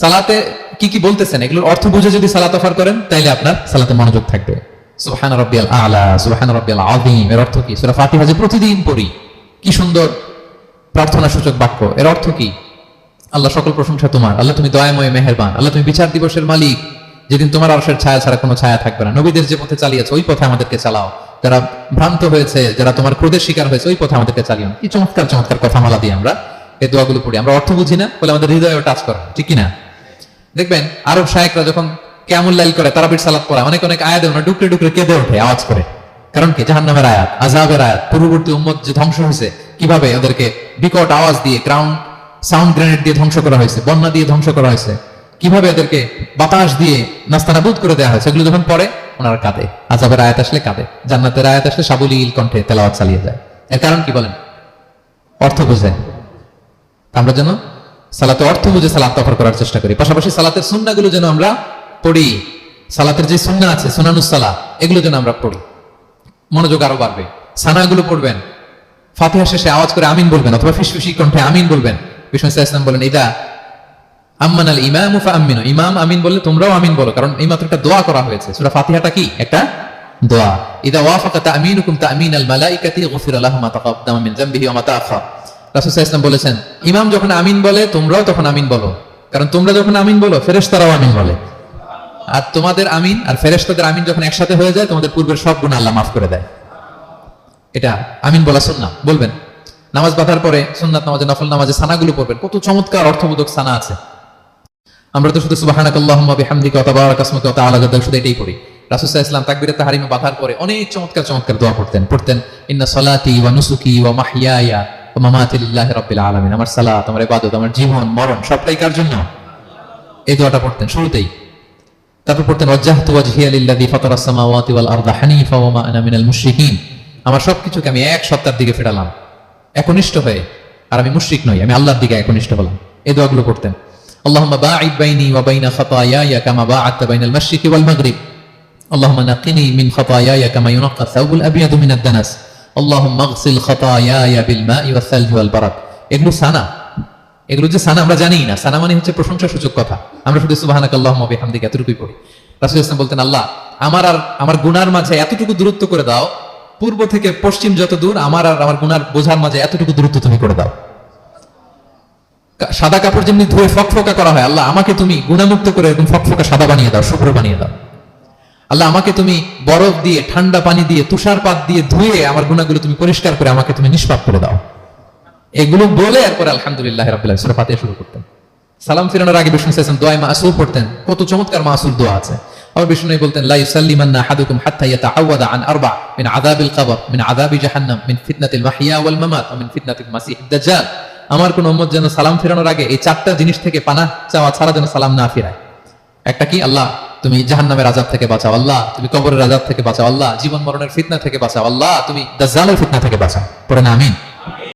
সালাতে কি কি বলতেছেন? এগুলোর অর্থ বুঝে যদি সালাত অফার করেন, তাইলে আপনার সালাতে মনোযোগ থাকবে। সুবহান রাব্বিয়াল আলা, সুবহান রাব্বিয়াল আযীম, এর অর্থ কি? সূরা ফাতিহা যে প্রতিদিন পড়ি, কি সুন্দর প্রার্থনা সূচক বাক্য, এর অর্থ কি? আল্লাহ সকল প্রশংসা তোমার, আল্লাহ তুমি দয়াময় মেহেরবান, আল্লাহ তুমি বিচার দিবসের মালিক। যেদিন তোমার আরশের ছায়া ছাড়া কোনো ছায়া থাকবে না। নবীদের যে পথে চালিয়েছে, ওই পথে আমাদেরকে চালাও। যারা ভ্রান্ত হয়েছে, যারা তোমার ক্রোধের শিকার হয়েছে, ওই পথে আমাদেরকে চালিও কি চমৎকার চমৎকার কথা মালা দিয়ে আমরা এই দোয়াগুলো পড়ি। আমরা অর্থ বুঝি না, বলে আমাদের হৃদয়ে টাচ করে ঠিক কি না দেখবেন আরব শায়েকরা যখন কেমন লাইল করে, তারাবির সালাত পড়া, অনেক অনেক আয়াত ওরা ডুকরে ডুকরে কেঁদে ওঠে, আওয়াজ করে। কারণ কি? জাহান্নামের আয়াত আজাবের আয়াত, পূর্ববর্তী উম্মত যে ধ্বংস হয়েছে, কীভাবে ওদেরকে বিকট আওয়াজ দিয়ে গ্রাউন্ড সাউন্ড গ্রেনেড দিয়ে ধ্বংস করা হয়েছে, বন্যা দিয়ে ধ্বংস করা হয়েছে, কীভাবে এদেরকে বাতাস দিয়ে নাস্তানাবুদ করে দেওয়া হয়েছে এগুলো যখন পড়ে, ওনারা কাঁদে। আজাবের আয়াত আসলে কাঁদে। জান্নাতের আয়াত আসলে সাবলীল কণ্ঠে তেলাওয়াত চালিয়ে যায়। এর কারণ কি বলেন? অর্থ বোঝে। আমরা যেন সালাতে অর্থ বুঝে সালাত অফার করার চেষ্টা করি। পাশাপাশি সালাতের সুন্নাগুলো যেন আমরা পড়ি। সালাতের যে সুন্না আছে সুনানুসালা এগুলো যেন আমরা পড়ি। মনোযোগ আরও বাড়বে। সানাগুলো পড়বেন। ফাতিহা শেষে আওয়াজ করে আমিন বলবেন, অথবা ফিসফিসি কণ্ঠে আমিন বলবেন। বিষ্ণু বলেন এটা আম্মান আল ইমাম উফা আমিন ইমাম আমিন বললে তোমরাও আমিন বলো, কারণ এই মাত্র একটা দোয়া করা হয়েছে। সুরা ফাতিহাটা কি? একটা দোয়া। ইদা ওয়াফাকা তামিনুকুম তামিন আল মালাইকাতি, গফির লাহু মা তাকাদ্দামা মিন যামবিহি ওয়া মা তাআখার ওয়াসাল্লাম বলেছেন, ইমাম যখন আমিন বলে, তোমরাও তখন আমিন বলো। কারণ তোমরা যখন আমিন বলো, ফেরেশতারাও আমিন বলে। আর তোমাদের আমিন আর ফেরেশতাদের আমিন যখন একসাথে হয়ে যায়, তোমাদের পূর্বের সব গুণ আল্লাহ মাফ করে দেয়। এটা আমিন বলা সুন্নাহ। বলবেন, নামাজ বাঁধার পরে সুন্নাত নামাজে, নফল নামাজে সানাগুলো পড়বেন। কত চমৎকার, অর্থবোধক সানা আছে। আমরা তো শুধু সুবহানাকাল্লাহুম্মা বিহামদিকা ওয়া তাবারাকা ইসমুকা ওয়া তাআলা গাদ্দা শুধু এটাই পড়ি। রাসূল সাল্লাল্লাহু আলাইহি ওয়াসাল্লাম তাকবীরে তাহরিমে বাঁধার পরে অনেক চমৎকার চমৎকার দোয়া পড়তেন। পড়তেন, ইন্না সলাতি ওয়া নুসুকি ওয়া মাহইয়ায়া আমার সালা তোমার ইবাদত, আমার জীবন, মরণ, সবটাই কার জন্য? এই দোয়াটা পড়তেন শুরুতেই। তারপর পড়তেন মিনাল আমার সবকিছুকে আমি এক সপ্তাহের দিকে ফেরালাম। একনিষ্ঠ হয়ে, আর আমি মুশ্রিক নই, আমি আল্লাহর দিকে একনিষ্ঠ হলাম। এই দোয়াগুলো করতেন আল্লাহ বাঈদ বাইনি বাইনা মিন দানাস। সানা। সানা, আমরা মানে হচ্ছে কথা। আমরা শুধু আল্লাহ, আমার আর, আমার গুনার মাঝে এতটুকু দূরত্ব করে দাও। পূর্ব থেকে পশ্চিম যত দূর, আমার আর আমার গুনার বোঝার মাঝে এতটুকু দূরত্ব তুমি করে দাও। সাদা কাপড় যেমনি ধুয়ে ফকফকা করা হয়, আল্লাহ, আমাকে তুমি গুণামুক্ত করে একদম ফকফকা সাদা বানিয়ে দাও, শুক্র বানিয়ে দাও। আল্লাহ, আমাকে তুমি বরফ দিয়ে, ঠান্ডা পানি দিয়ে, তুষারপাত দিয়ে ধুয়ে আমার গুণাগুলো তুমি পরিষ্কার করে আমাকে তুমি নিষ্পাপ করে দাও। এগুলো বলে এরপরে আলহামদুলিল্লাহ রাব্বিল আলামিন সূরা শুরু করতেন। সালাম ফিরানোর আগে বিষ্ণু সাল্লাল্লাহু দোয়া মাসুর পড়তেন। কত চমৎকার মাসুর দোয়া আছে। আবার বিষ্ণু বলতেন, লা ইউসাল্লিমান্না আহাদুকুম হাত্তা ইয়াতাআওয়াদা আন আরবা মিন আযাবিল কবর, মিন আযাবি জাহান্নাম, মিন ফিতনাতিল মাহইয়া ওয়াল মামাত মিন ফিতনাতিল মাসিহিদ দাজ্জাল আমার কোন উম্মত যেন সালাম ফিরানোর আগে এই চারটা জিনিস থেকে পানা চাওয়া ছাড়া যেন সালাম না ফিরায়। একটা কি? আল্লাহ তুমি জাহান্নামের আজাব থেকে বাঁচাও আল্লাহ, তুমি কবরের আজাব থেকে বাঁচাও আল্লাহ, জীবন মরণের ফিতনা থেকে বাঁচাও আল্লাহ, তুমি দাজ্জালের ফিতনা থেকে বাঁচাও। পরে না, আমিন।